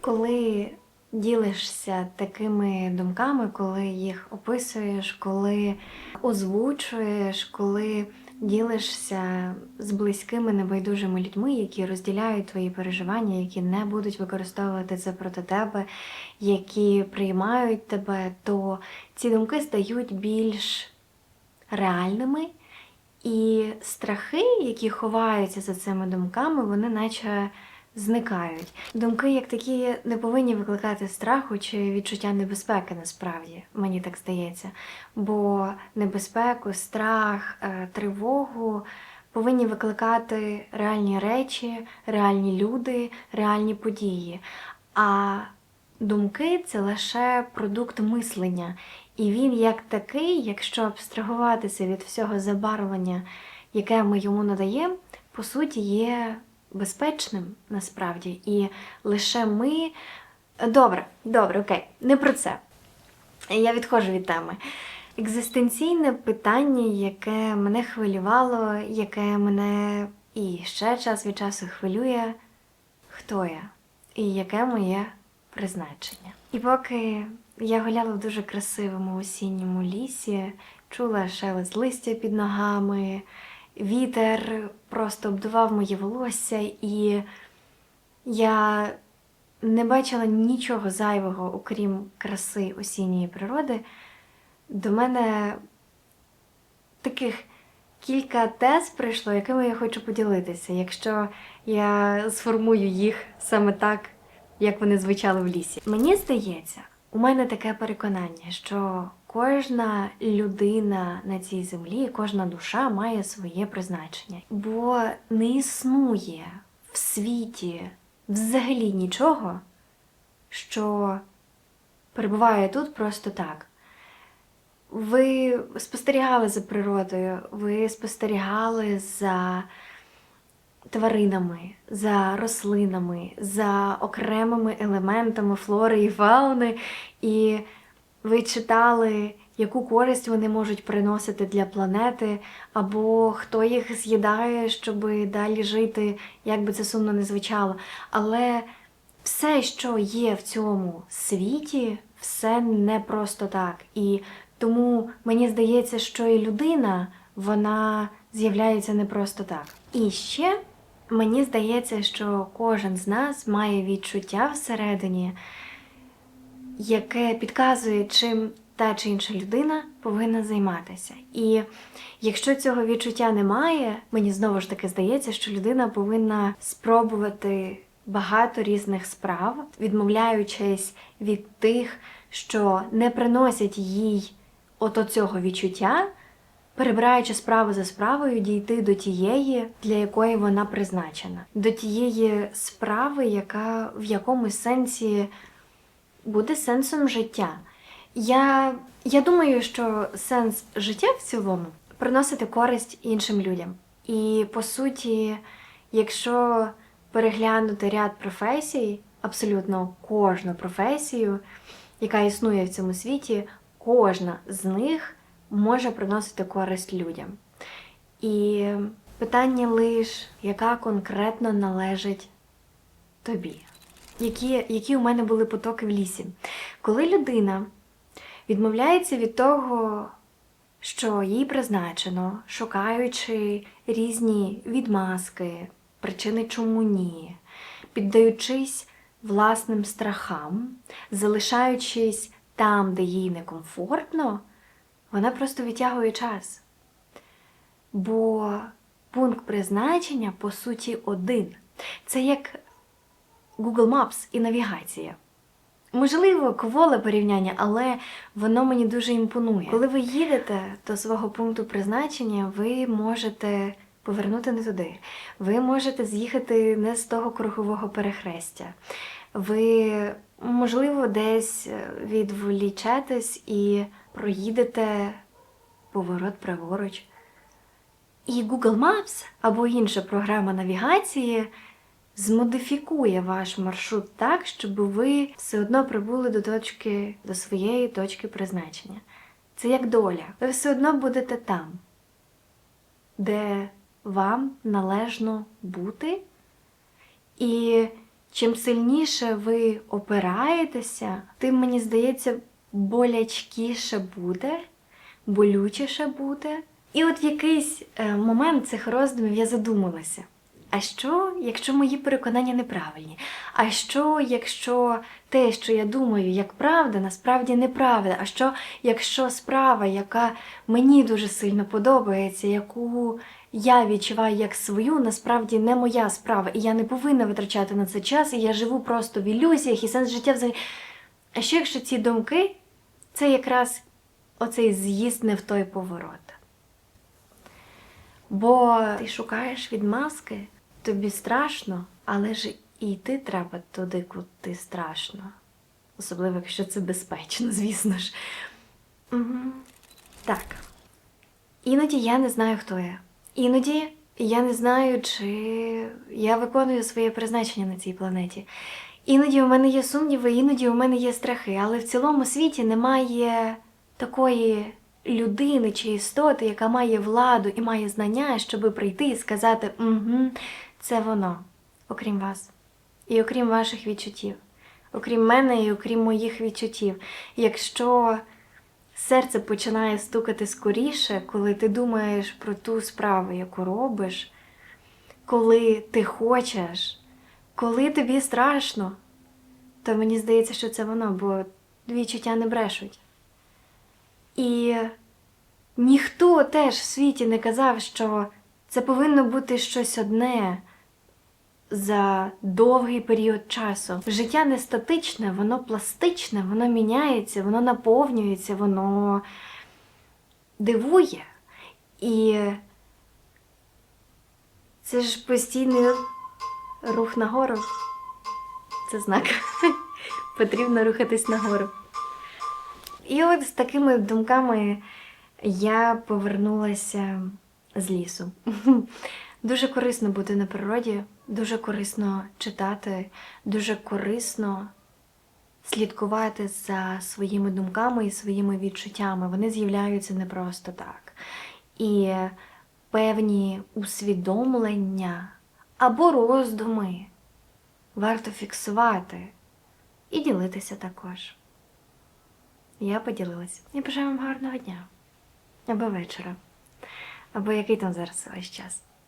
Коли ділишся такими думками, коли їх описуєш, коли озвучуєш, коли ділишся з близькими небайдужими людьми, які розділяють твої переживання, які не будуть використовувати це проти тебе, які приймають тебе, то ці думки стають більш реальними. І страхи, які ховаються за цими думками, вони наче зникають. Думки, як такі, не повинні викликати страху чи відчуття небезпеки, насправді, мені так здається. Бо небезпеку, страх, е, тривогу повинні викликати реальні речі, реальні люди, реальні події. А думки це лише продукт мислення. І він як такий, якщо абстрагуватися від всього забарвлення, яке ми йому надаємо, по суті, є безпечним насправді. І лише ми. Добре, добре, окей, не про це. Я відходжу від теми. Екзистенційне питання, яке мене хвилювало, яке мене і ще час від часу хвилює, хто я і яке моє призначення. І поки я гуляла в дуже красивому осінньому лісі, чула шелест листя під ногами, вітер просто обдував моє волосся, і я не бачила нічого зайвого, окрім краси осінньої природи. До мене таких кілька тез прийшло, якими я хочу поділитися, якщо я сформую їх саме так, як вони звучали в лісі. Мені здається, у мене таке переконання, що кожна людина на цій землі, кожна душа має своє призначення, бо не існує в світі взагалі нічого, що перебуває тут просто так. Ви спостерігали за природою, ви спостерігали за тваринами, за рослинами, за окремими елементами флори і фауни, і ви читали, яку користь вони можуть приносити для планети, або хто їх з'їдає, щоб далі жити, як би це сумно не звучало. Але все, що є в цьому світі, все не просто так. І тому мені здається, що і людина вона з'являється не просто так. І ще мені здається, що кожен з нас має відчуття всередині, яке підказує, чим та чи інша людина повинна займатися. І якщо цього відчуття немає, мені знову ж таки здається, що людина повинна спробувати багато різних справ, відмовляючись від тих, що не приносять їй ото цього відчуття, перебираючи справу за справою, дійти до тієї, для якої вона призначена, до тієї справи, яка в якомусь сенсі буде сенсом життя. Я, я думаю, що сенс життя в цілому приносити користь іншим людям. І по суті, якщо переглянути ряд професій, абсолютно кожну професію, яка існує в цьому світі, кожна з них може приносити користь людям. І питання лише, яка конкретно належить тобі. Які, які у мене були потоки в лісі. Коли людина відмовляється від того, що їй призначено, шукаючи різні відмазки, причини чому ні, піддаючись власним страхам, залишаючись там, де їй некомфортно, вона просто відтягує час. Бо пункт призначення, по суті, один. Це як Google Maps і навігація. Можливо, кволе порівняння, але воно мені дуже імпонує. Коли ви їдете до свого пункту призначення, ви можете повернути не туди. Ви можете з'їхати не з того кругового перехрестя. Ви, можливо, десь відволічетесь і проїдете поворот праворуч. І Google Maps або інша програма навігації змодифікує ваш маршрут так, щоб ви все одно прибули до точки, до своєї точки призначення. Це як доля. Ви все одно будете там, де вам належно бути. І чим сильніше ви опираєтеся, тим, мені здається, болячкіше буде, болючіше буде. І от в якийсь е, момент цих роздумів я задумалася. А що, якщо мої переконання неправильні? А що, якщо те, що я думаю, як правда, насправді неправда? А що, якщо справа, яка мені дуже сильно подобається, яку я відчуваю як свою, насправді не моя справа, і я не повинна витрачати на це час, і я живу просто в ілюзіях, і сенс життя взагалі. А що якщо ці думки це якраз оцей з'їзд не в той поворот? Бо ти шукаєш відмазки, тобі страшно, але ж і йти треба туди, куди страшно. Особливо, якщо це безпечно, звісно ж. Угу. Так. Іноді я не знаю, хто я. Іноді я не знаю, чи я виконую своє призначення на цій планеті. Іноді у мене є сумніви, іноді у мене є страхи, але в цілому світі немає такої людини чи істоти, яка має владу і має знання, щоб прийти і сказати: угу, це воно, окрім вас, і окрім ваших відчуттів, окрім мене і окрім моїх відчуттів. Якщо серце починає стукати скоріше, коли ти думаєш про ту справу, яку робиш, коли ти хочеш, коли тобі страшно, то мені здається, що це воно, бо відчуття не брешуть. І ніхто теж в світі не казав, що це повинно бути щось одне за довгий період часу. Життя не статичне, воно пластичне, воно міняється, воно наповнюється, воно дивує. І це ж постійний рух нагору. Це знак. Потрібно рухатись нагору. І от з такими думками я повернулася з лісу. Дуже корисно бути на природі, дуже корисно читати, дуже корисно слідкувати за своїми думками і своїми відчуттями. Вони з'являються не просто так. І певні усвідомлення або роздуми варто фіксувати і ділитися також. Я поділилась. Я бажаю вам гарного дня. Або вечора. Або який там зараз весь час.